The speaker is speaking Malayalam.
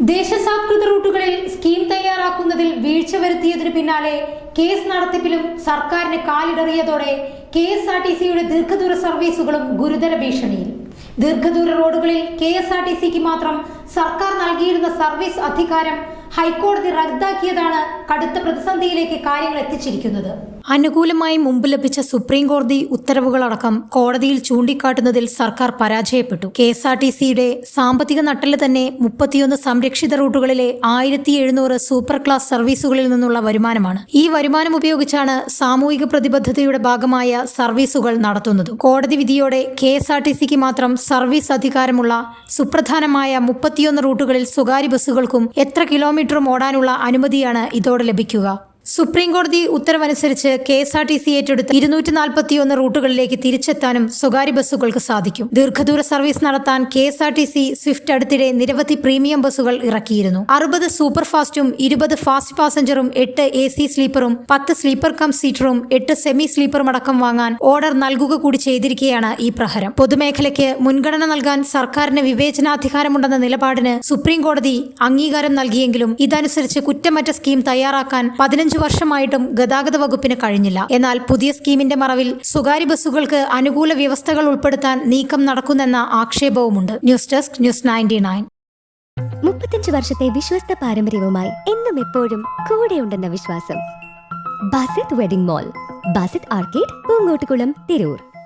ദേശസാത്കൃത റൂട്ടുകളിൽ സ്കീം തയ്യാറാക്കുന്നതിൽ വീഴ്ച വരുത്തിയതിനു പിന്നാലെ കേസ് നടത്തിപ്പിലും സർക്കാരിന് കാലിടറിയതോടെ കെ എസ് ആർ ടി സിയുടെ ദീർഘദൂര സർവീസുകളും ഗുരുതര ഭീഷണിയിൽ. ദീർഘദൂര റോഡുകളിൽ കെ എസ് ആർ ടി സിക്ക് മാത്രം സർക്കാർ നൽകിയിരുന്ന സർവീസ് അധികാരം ഹൈക്കോടതി റദ്ദാക്കിയതാണ് കടുത്ത പ്രതിസന്ധിയിലേക്ക് കാര്യങ്ങൾ എത്തിച്ചിരിക്കുന്നത്. അനുകൂലമായി മുമ്പ് ലഭിച്ച സുപ്രീം കോടതി ഉത്തരവുകളടക്കം കോടതിയിൽ ചൂണ്ടിക്കാട്ടുന്നതിൽ സർക്കാർ പരാജയപ്പെട്ടു. കെ എസ് ആർ ടി സിയുടെ സാമ്പത്തിക നട്ടൽ തന്നെ മുപ്പത്തിയൊന്ന് സംരക്ഷിത റൂട്ടുകളിലെ ആയിരത്തി എഴുന്നൂറ് സൂപ്പർ ക്ലാസ് സർവീസുകളിൽ നിന്നുള്ള വരുമാനമാണ്. ഈ വരുമാനം ഉപയോഗിച്ചാണ് സാമൂഹിക പ്രതിബദ്ധതയുടെ ഭാഗമായ സർവീസുകൾ നടത്തുന്നത്. കോടതി വിധിയോടെ കെ എസ് ആർ ടി സിക്ക് മാത്രം സർവീസ് അധികാരമുള്ള സുപ്രധാനമായ മുപ്പത്തിയൊന്ന് റൂട്ടുകളിൽ സ്വകാര്യ ബസ്സുകൾക്കും എത്ര കിലോമീറ്ററും ഓടാനുള്ള അനുമതിയാണ് ഇതോടെ ലഭിക്കുക സുപ്രീം കോടതി ഉത്തരവനുസരിച്ച് K S R T C ഏറ്റെടുത്ത ഇരുന്നൂറ്റി നാൽപ്പത്തിയൊന്ന് റൂട്ടുകളിലേക്ക് തിരിച്ചെത്താനും സ്വകാര്യ ബസ്സുകൾക്ക് സാധിക്കും. ദീർഘദൂര സർവീസ് നടത്താൻ K S R T C swift അടുത്തിടെ നിരവധി പ്രീമിയം ബസ്സുകൾ ഇറക്കിയിരുന്നു. അറുപത് സൂപ്പർ ഫാസ്റ്റും ഇരുപത് ഫാസ്റ്റ് പാസഞ്ചറും എട്ട് എ സി സ്ലീപ്പറും പത്ത് സ്ലീപ്പർ കം സീറ്ററും എട്ട് സെമി സ്ലീപ്പറും അടക്കം വാങ്ങാൻ ഓർഡർ നൽകുക കൂടി ചെയ്തിരിക്കുകയാണ് ഈ പ്രഹരം. പൊതുമേഖലയ്ക്ക് മുൻഗണന നൽകാൻ സർക്കാരിന് വിവേചനാധികാരമുണ്ടെന്ന നിലപാടിന് സുപ്രീം കോടതി അംഗീകാരം നൽകിയെങ്കിലും ഇതനുസരിച്ച് കുറ്റമറ്റ സ്കീം തയ്യാറാക്കാൻ പതിനഞ്ച് വർഷമായിട്ടും ഗതാഗത വകുപ്പിന് കഴിഞ്ഞില്ല. എന്നാൽ പുതിയ സ്കീമിന്റെ മറവിൽ സ്വകാര്യ ബസ്സുകൾക്ക് അനുകൂല വ്യവസ്ഥകൾ ഉൾപ്പെടുത്താൻ നീക്കം നടക്കുന്നെന്ന ആക്ഷേപവുമുണ്ട്. News desk news ninety nine. മുപ്പത്തഞ്ച് വർഷത്തെ വിശ്വസ്ത പാരമ്പര്യവുമായി എന്നും എപ്പോഴും കൂടെയുണ്ടെന്ന വിശ്വാസം. Basith wedding mall Basith arcade Poongottukulam Tirur.